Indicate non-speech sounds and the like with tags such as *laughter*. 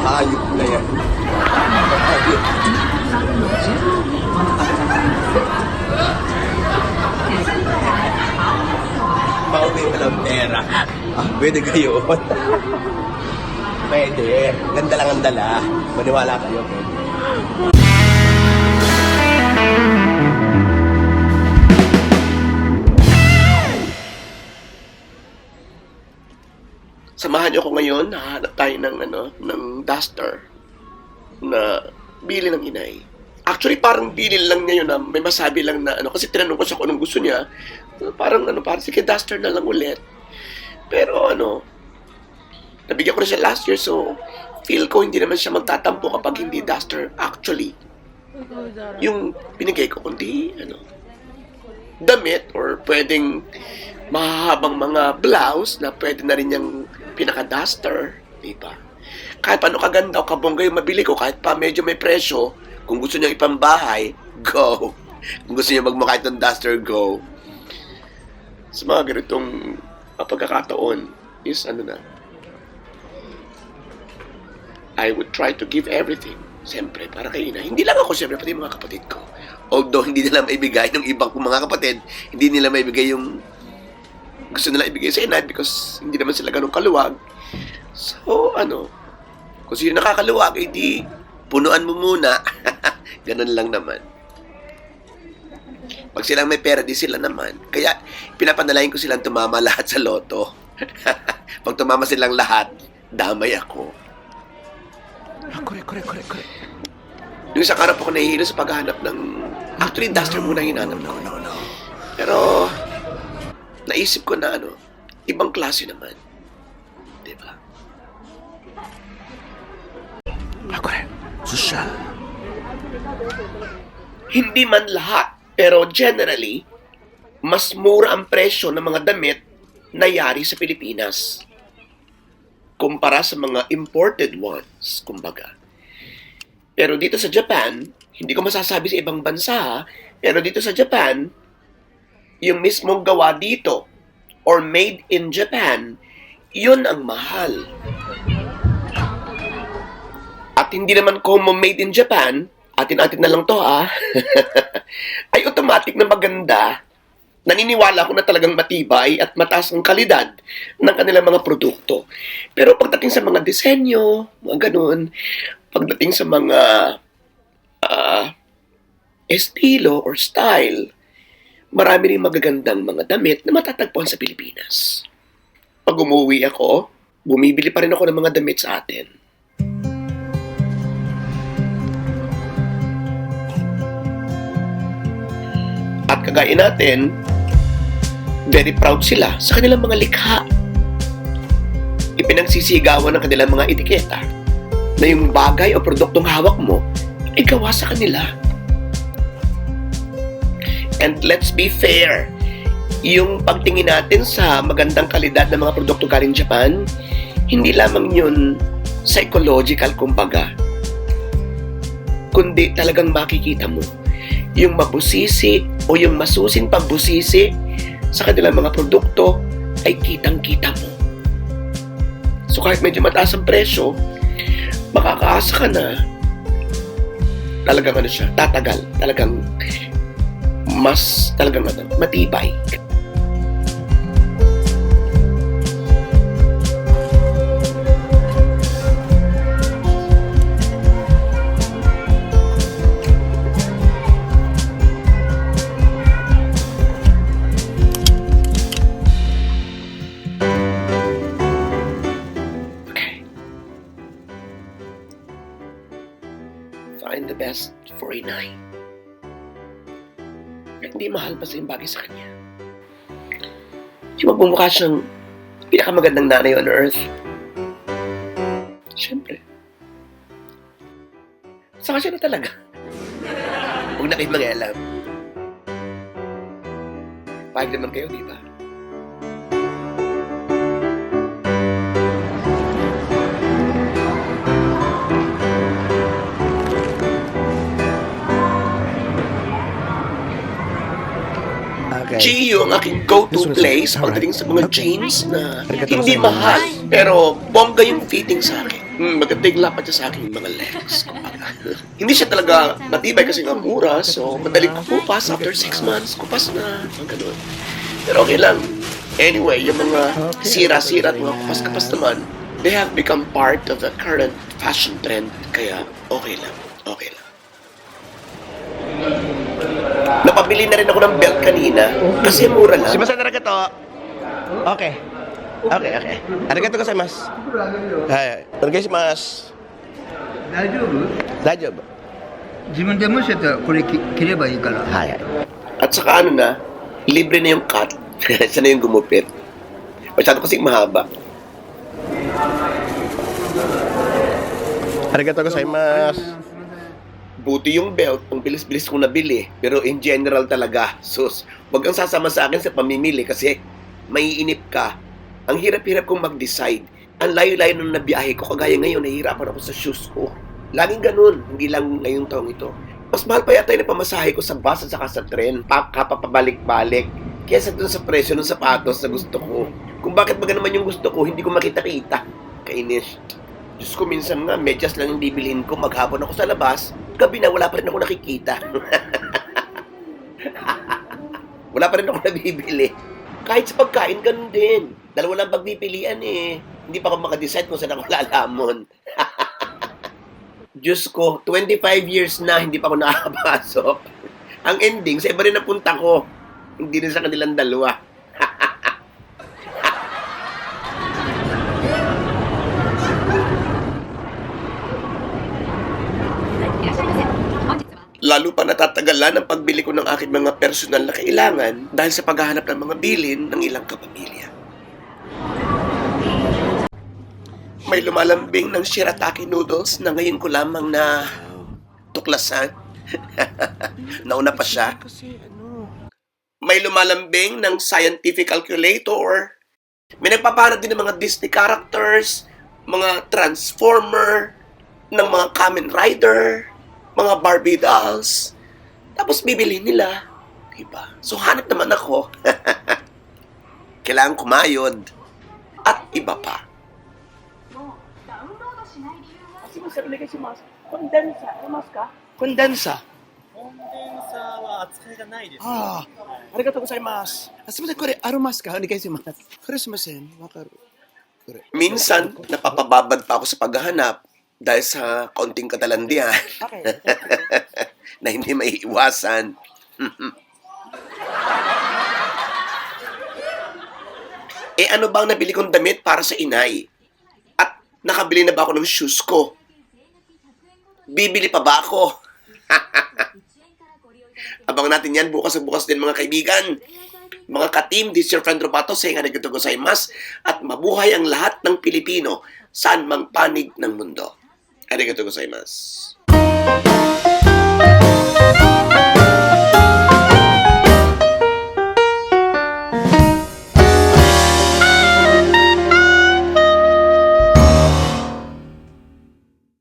Ayop na yan. Ayop. Pauwi mo ng pera. Ah, pwede kayo. pwede. Ganda lang ang dala. Maniwala kayo. Pwede. Samahan niyo ako ngayon, hahanap tayo ng, ano, ng duster na bili ng inay. Actually, parang bili lang niya yun na may masabi lang na ano, kasi tinanong ko siya kung anong gusto niya. Parang ano, parang sige, duster na lang ulit. Pero ano, nabigyan ko na siya last year, so feel ko hindi naman siya magtatampo kapag hindi duster. Actually, yung binigay ko, kundi ano, damit or pwedeng mahahabang mga blouse na pwede na rin yung pinaka-duster, di ba? Kahit paano kaganda o kabongga yung mabili ko, kahit pa medyo may presyo, kung gusto niyo ipambahay, go. *laughs* Kung gusto niyo magmukha itong duster, go. Sa mga ganitong uh, pagkakataon, is ano na, I would try to give everything. Siyempre, para kay ina. Hindi lang ako, siyempre, pati mga kapatid ko. Although hindi nila maibigay ng ibang mga kapatid, hindi nila maibigay yung gusto nila ibigay sa ina because hindi naman sila ganun kaluwag. So, ano, kung sino nakakaluwag, edi punuan mo muna. *laughs* ganun lang naman. Pag silang may pera, di sila naman. Kaya, pinapanalain ko silang tumama *laughs* lahat sa loto. *laughs* Pag tumama silang lahat, damay ako. Kore, kore, kore, kore. Yung isang araw ako nahihilo sa paghahanap ng... Actually, duster muna hinanap ko. No, no. Pero, naisip ko na ano, ibang klase naman. Di ba? Kore, sosyal. Hindi man lahat, pero generally, mas mura ang presyo ng mga damit na yari sa Pilipinas kumpara sa mga imported ones, kumbaga. Pero dito sa Japan, hindi ko masasabi sa ibang bansa, pero dito sa Japan, yung mismong gawa dito or made in Japan, yun ang mahal. At hindi naman como made in Japan, atin-atin na lang to ha, *laughs* ay automatic na maganda. Naniniwala ako na talagang matibay at mataas ang kalidad ng kanilang mga produkto. Pero pagdating sa mga disenyo, mga ganun, pagdating sa mga ah, estilo or style, marami rin magagandang mga damit na matatagpuan sa Pilipinas. Pag umuwi ako, bumibili pa rin ako ng mga damit sa atin. At kagaya natin, very proud sila sa kanilang mga likha. Ipinagsisigawan ng kanilang mga etiketa na yung bagay o produktong hawak mo ay gawa sa kanila. And let's be fair, yung pagtingin natin sa magandang kalidad ng mga produkto galing Japan, hindi lamang yun psychological kumbaga, kundi talagang makikita mo yung mabusisi o yung masusing pagbusisi sa kanilang mga produkto ay kitang-kita mo. So kahit medyo mataas ang presyo, makakaasa ka na talagang ano siya, tatagal, talagang mas talagang matibay. Find the best for a night. Hindi mahal pa sa yung bagay sa kanya. Yung magmumukha siyang pinakamagandang nanay on earth. Siyempre. Saka siya na talaga. Huwag na kayong mangialam. Pahig naman kayo, di ba? GU ang aking go-to place pagdating sa mga jeans na hindi mahal. Pero bongga yung fitting sa akin. Hmm, maganda yung lapat niya sa aking mga legs. *laughs* hindi siya talaga matibay kasi nga mura. So, madaling kupas after 6 months. Kupas na. Ganun. Pero okay lang. Anyway, yung mga sira-sira at mga kapas-kapas naman, they have become part of the current fashion trend. Kaya okay lang. Okay lang. Napabili na rin ako ng belt kanina kasi mura lang. Sumasan na to. Okay. Okay, okay. Arigato gozaimasu. Hai. Onegaishimasu. 大丈夫大丈夫。自分でもしやったらこれき切ればいいから。はい。 At saka ano na, libre na yung cut. *laughs* Sana yung gumupit. Masyado kasing mahaba. Arigato gozaimasu. Buti yung belt, ang bilis-bilis kong nabili. Pero in general talaga, sus, wag kang sasama sa akin sa pamimili kasi maiinip ka. Ang hirap-hirap kong mag-decide. Ang layo-layo nung nabiyahe ko, kagaya ngayon, nahihirapan ako sa shoes ko. Laging ganun, hindi lang ngayong taong ito. Mas mahal pa yata yung pamasahe ko sa bus at saka sa tren, pa kapapabalik-balik. Kesa dun sa presyo ng sapatos na gusto ko. Kung bakit ba naman yung gusto ko, hindi ko makita-kita. Kainis. Diyos ko, minsan nga, medyas lang yung bibilhin ko. Maghapon ako sa labas, gabi na wala pa rin ako nakikita. *laughs* wala pa rin ako nabibili. Kahit sa pagkain, ganun din. Dalawa lang pagpipilian eh. Hindi pa ako makadecide kung saan ako lalamon. *laughs* Diyos ko, 25 years na hindi pa ako nakakapasok. Ang ending, sa iba rin napunta ko. Hindi rin sa kanilang dalawa. Lalo pa natatagalan ang pagbili ko ng aking mga personal na kailangan dahil sa paghahanap ng mga bilin ng ilang kapamilya. May lumalambing ng shirataki noodles na ngayon ko lamang na tuklasan. *laughs* Nauna pa siya. May lumalambing ng scientific calculator. May nagpapanat din ng mga Disney characters, mga Transformer, ng mga Kamen Rider, mga Barbie dolls. Tapos bibili nila. Diba? So hanap naman ako. *laughs* Kailangan kumayod. At iba pa. Kondensa. Kondensa. Ah, arigatou gozaimasu. Ah, sumasen, kore, arumasu ka? Onegai shimasu. Kore sumasen, wakaru. Kore. Minsan, napapababad pa ako sa paghahanap dahil sa kaunting katalandian Okay. *laughs* na hindi maiiwasan. *laughs* eh ano ba ang nabili kong damit para sa inay? At nakabili na ba ako ng shoes ko? Bibili pa ba ako? *laughs* Abang natin yan bukas sa bukas din mga kaibigan. Mga ka-team, this is your friend Robato saying arigato gozaimasu at mabuhay ang lahat ng Pilipino saan mang panig ng mundo. ありがとうございます。